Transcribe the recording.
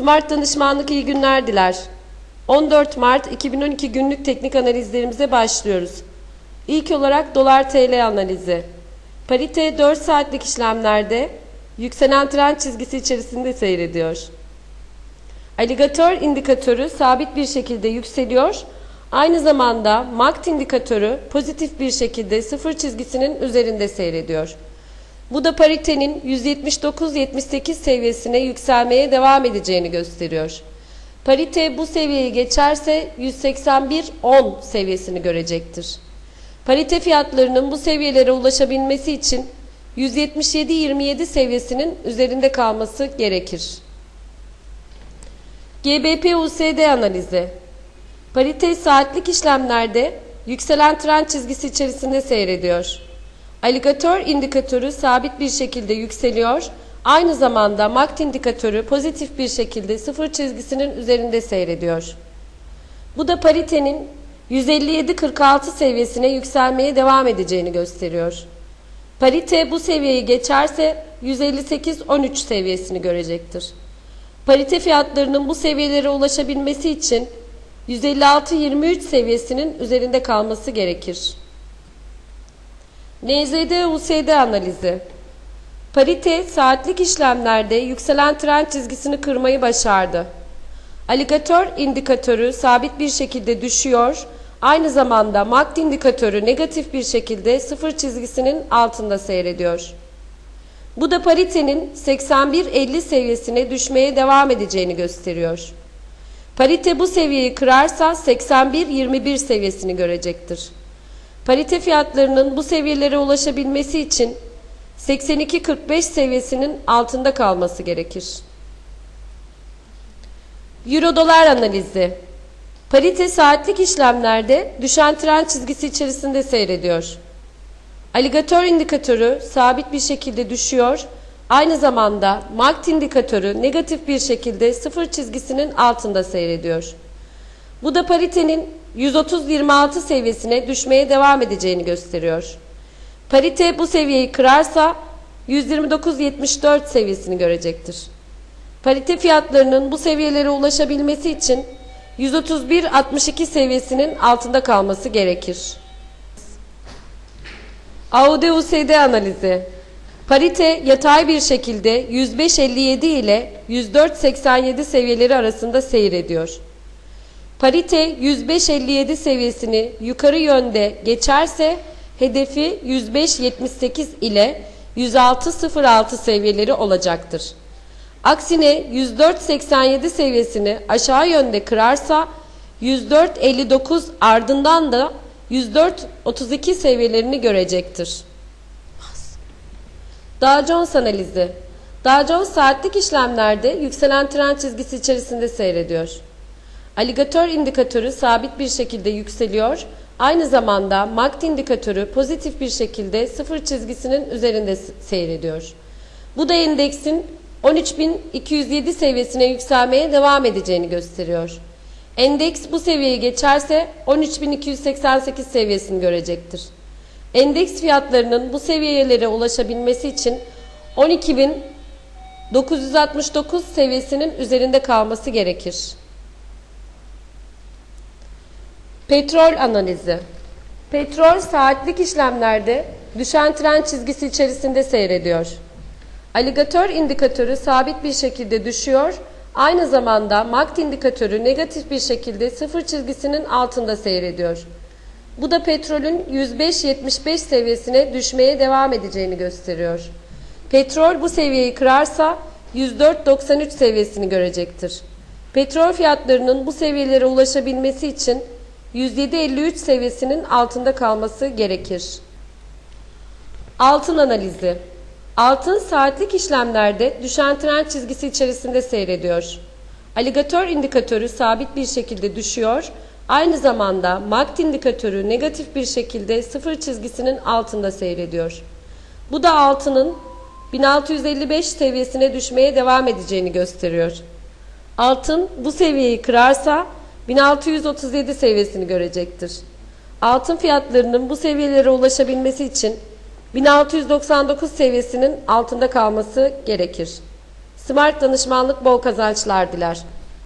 Smart Danışmanlık iyi günler diler. 14 Mart 2012 günlük teknik analizlerimize başlıyoruz. İlk olarak dolar TL analizi. Parite 4 saatlik işlemlerde yükselen trend çizgisi içerisinde seyrediyor. Aligatör indikatörü sabit bir şekilde yükseliyor. Aynı zamanda MACD indikatörü pozitif bir şekilde sıfır çizgisinin üzerinde seyrediyor. Bu da paritenin 179-78 seviyesine yükselmeye devam edeceğini gösteriyor. Parite bu seviyeyi geçerse 181-10 seviyesini görecektir. Parite fiyatlarının bu seviyelere ulaşabilmesi için 177-27 seviyesinin üzerinde kalması gerekir. GBP USD analizi. Parite saatlik işlemlerde yükselen trend çizgisi içerisinde seyrediyor. Aligatör indikatörü sabit bir şekilde yükseliyor. Aynı zamanda MACD indikatörü pozitif bir şekilde sıfır çizgisinin üzerinde seyrediyor. Bu da paritenin 157.46 seviyesine yükselmeye devam edeceğini gösteriyor. Parite bu seviyeyi geçerse 158.13 seviyesini görecektir. Parite fiyatlarının bu seviyelere ulaşabilmesi için 156.23 seviyesinin üzerinde kalması gerekir. NZD-USD analizi Parite saatlik işlemlerde yükselen trend çizgisini kırmayı başardı. Aligatör indikatörü sabit bir şekilde düşüyor, aynı zamanda MACD indikatörü negatif bir şekilde sıfır çizgisinin altında seyrediyor. Bu da paritenin 81.50 seviyesine düşmeye devam edeceğini gösteriyor. Parite bu seviyeyi kırarsa 81.21 seviyesini görecektir. Parite fiyatlarının bu seviyelere ulaşabilmesi için 82.45 seviyesinin altında kalması gerekir. Euro dolar analizi. Parite saatlik işlemlerde düşen trend çizgisi içerisinde seyrediyor. Aligatör indikatörü sabit bir şekilde düşüyor. Aynı zamanda MACD indikatörü negatif bir şekilde sıfır çizgisinin altında seyrediyor. Bu da paritenin 130-26 seviyesine düşmeye devam edeceğini gösteriyor. Parite bu seviyeyi kırarsa 129.74 seviyesini görecektir. Parite fiyatlarının bu seviyelere ulaşabilmesi için 131.62 seviyesinin altında kalması gerekir. AUD-USD analizi Parite yatay bir şekilde 105.57 ile 104.87 seviyeleri arasında seyrediyor. Parite 105.57 seviyesini yukarı yönde geçerse hedefi 105.78 ile 106.06 seviyeleri olacaktır. Aksine 104.87 seviyesini aşağı yönde kırarsa 104.59 ardından da 104.32 seviyelerini görecektir. Dow Jones analizi Dow Jones saatlik işlemlerde yükselen trend çizgisi içerisinde seyrediyor. Aligatör indikatörü sabit bir şekilde yükseliyor. Aynı zamanda MACD indikatörü pozitif bir şekilde sıfır çizgisinin üzerinde seyrediyor. Bu da endeksin 13.207 seviyesine yükselmeye devam edeceğini gösteriyor. Endeks bu seviyeyi geçerse 13.288 seviyesini görecektir. Endeks fiyatlarının bu seviyelere ulaşabilmesi için 12.969 seviyesinin üzerinde kalması gerekir. Petrol analizi. Petrol saatlik işlemlerde düşen trend çizgisi içerisinde seyrediyor. Aligatör indikatörü sabit bir şekilde düşüyor. Aynı zamanda MACD indikatörü negatif bir şekilde sıfır çizgisinin altında seyrediyor. Bu da petrolün 105-75 seviyesine düşmeye devam edeceğini gösteriyor. Petrol bu seviyeyi kırarsa 104-93 seviyesini görecektir. Petrol fiyatlarının bu seviyelere ulaşabilmesi için 107.53 seviyesinin altında kalması gerekir. Altın analizi Altın saatlik işlemlerde düşen trend çizgisi içerisinde seyrediyor. Aligatör indikatörü sabit bir şekilde düşüyor. Aynı zamanda MACD indikatörü negatif bir şekilde sıfır çizgisinin altında seyrediyor. Bu da altının 1655 seviyesine düşmeye devam edeceğini gösteriyor. Altın bu seviyeyi kırarsa 1637 seviyesini görecektir. Altın fiyatlarının bu seviyelere ulaşabilmesi için 1699 seviyesinin altında kalması gerekir. Smart Danışmanlık bol kazançlar diler.